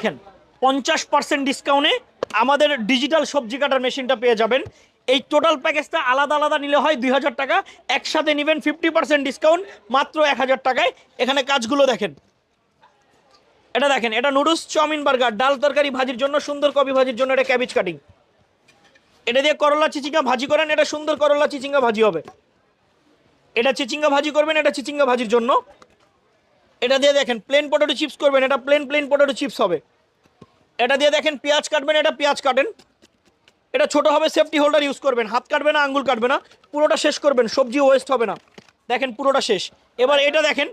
দেখেন, পঞ্চাশ পার্সেন্ট ডিসকাউন্টে আমাদের ডিজিটাল সবজি কাটার মেশিনটা পেয়ে যাবেন। এই টোটাল প্যাকেজটা আলাদা আলাদা নিলে হয় দুই হাজার টাকা। একসাথে নেবেন ফিফটি পার্সেন্ট ডিসকাউন্ট মাত্র এক হাজার টাকায়। এখানে কাজগুলো দেখেন। এটা দেখেন, এটা নুডলস চাউমিন বার্গার ডাল তরকারি ভাজির জন্য, সুন্দর কবি ভাজির জন্য এটা ক্যাবেজ কাটিং এটা দিয়ে করলা চিচিঙ্গা ভাজি করেন, এটা সুন্দর করলা চিচিঙ্গা ভাজি হবে। এটা চিচিঙ্গা ভাজি করবেন, এটা চিচিঙ্গা ভাজির জন্য। এটা দিয়ে দেখেন প্লেন পটেটো চিপস করবেন, এটা প্লেন প্লেন পটেটো চিপস হবে। এটা দিয়ে দেখেন পেঁয়াজ কাটবেন, এটা পেঁয়াজ কাটেন। এটা ছোট হবে সেফটি হোল্ডার ইউজ করবেন। হাত কাটবে না, আঙ্গুল কাটবে না। পুরোটা শেষ করবেন, সবজি ওয়েস্ট হবে না। দেখেন পুরোটা শেষ। এবার এটা দেখেন,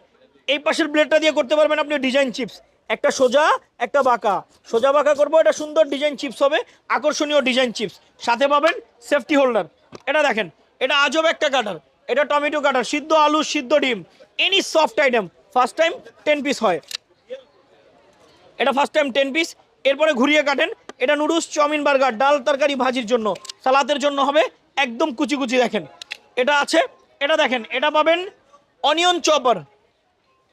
এই পাশের ব্লেডটা দিয়ে করতে পারবেন আপনি ডিজাইন চিপস একটা সোজা, একটা বাঁকা। সোজা বাঁকা করব, এটা সুন্দর ডিজাইন চিপস হবে, আকর্ষণীয় ডিজাইন চিপস সাথে পাবেন সেফটি হোল্ডার এটা দেখেন, এটা আজব একটা কাটার এটা টমেটো কাটার সিদ্ধ আলু, সিদ্ধ ডিম। Any soft item first time ten piece হয়। এটা ফার্স্ট টাইম টেন পিস এরপরে ঘুরিয়ে কাটেন। এটা নুডলস, চাউমিন বার্গার, ডাল তরকারি ভাজির জন্য। সালাদের জন্য হবে একদম কুচি কুচি দেখেন। এটা আছে, এটা দেখেন, এটা পাবেন অনিয়ন চপার।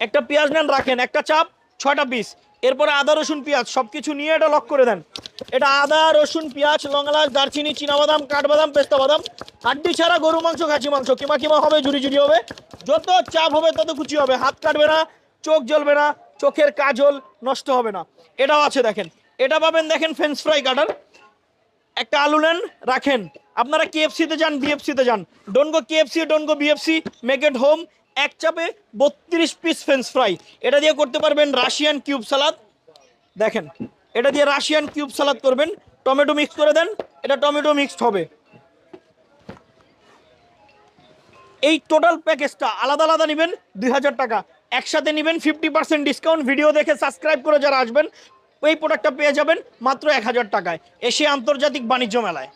একটা পেঁয়াজ নেন, রাখেন, একটা চাপ, ছয়টা পিস। এরপরে আদা, রসুন, পেঁয়াজ সব কিছু নিয়ে এটা লক করে দেন। এটা আদা, রসুন, পেঁয়াজ লঙ্গলাচ দারচিনি, চীনাবাদাম, কাঠবাদাম, পেস্তা বাদাম, হাড্ডি ছাড়া গরু মাংস, খাসি মাংস, কিমা কিমা হবে ঝুড়ি ঝুড়ি হবে। যত চাপ হবে, তত কুচি হবে। হাত কাটবে না, চোখ জ্বলবে না, চোখের কাজল নষ্ট হবে না। এটাও আছে, দেখেন। এটা পাবেন দেখেন ফ্রেঞ্চ ফ্রাই কাটার একটা আলু নেন, রাখেন। আপনারা কেএফসিতে যান বিএফসিতে যান। Don't go KFC don't go BFC make it home এক চাপে বত্রিশ পিস ফ্রেঞ্চ ফ্রাই এটা দিয়ে করতে পারবেন রাশিয়ান কিউব সালাদ দেখেন, এটা দিয়ে রাশিয়ান কিউব সালাদ করবেন। টমেটো মিক্স করে দেন, এটা টমেটো মিক্সড হবে। এই টোটাল প্যাকেজটা আলাদা আলাদা নেবেন, দুই হাজার টাকা। একসাথে নেবেন ফিফটি পার্সেন্ট ডিসকাউন্ট ভিডিও দেখে সাবস্ক্রাইব করে যারা আসবেন ওই প্রোডাক্টটা পেয়ে যাবেন মাত্র এক হাজার টাকায় এশিয়া আন্তর্জাতিক বাণিজ্য মেলায়।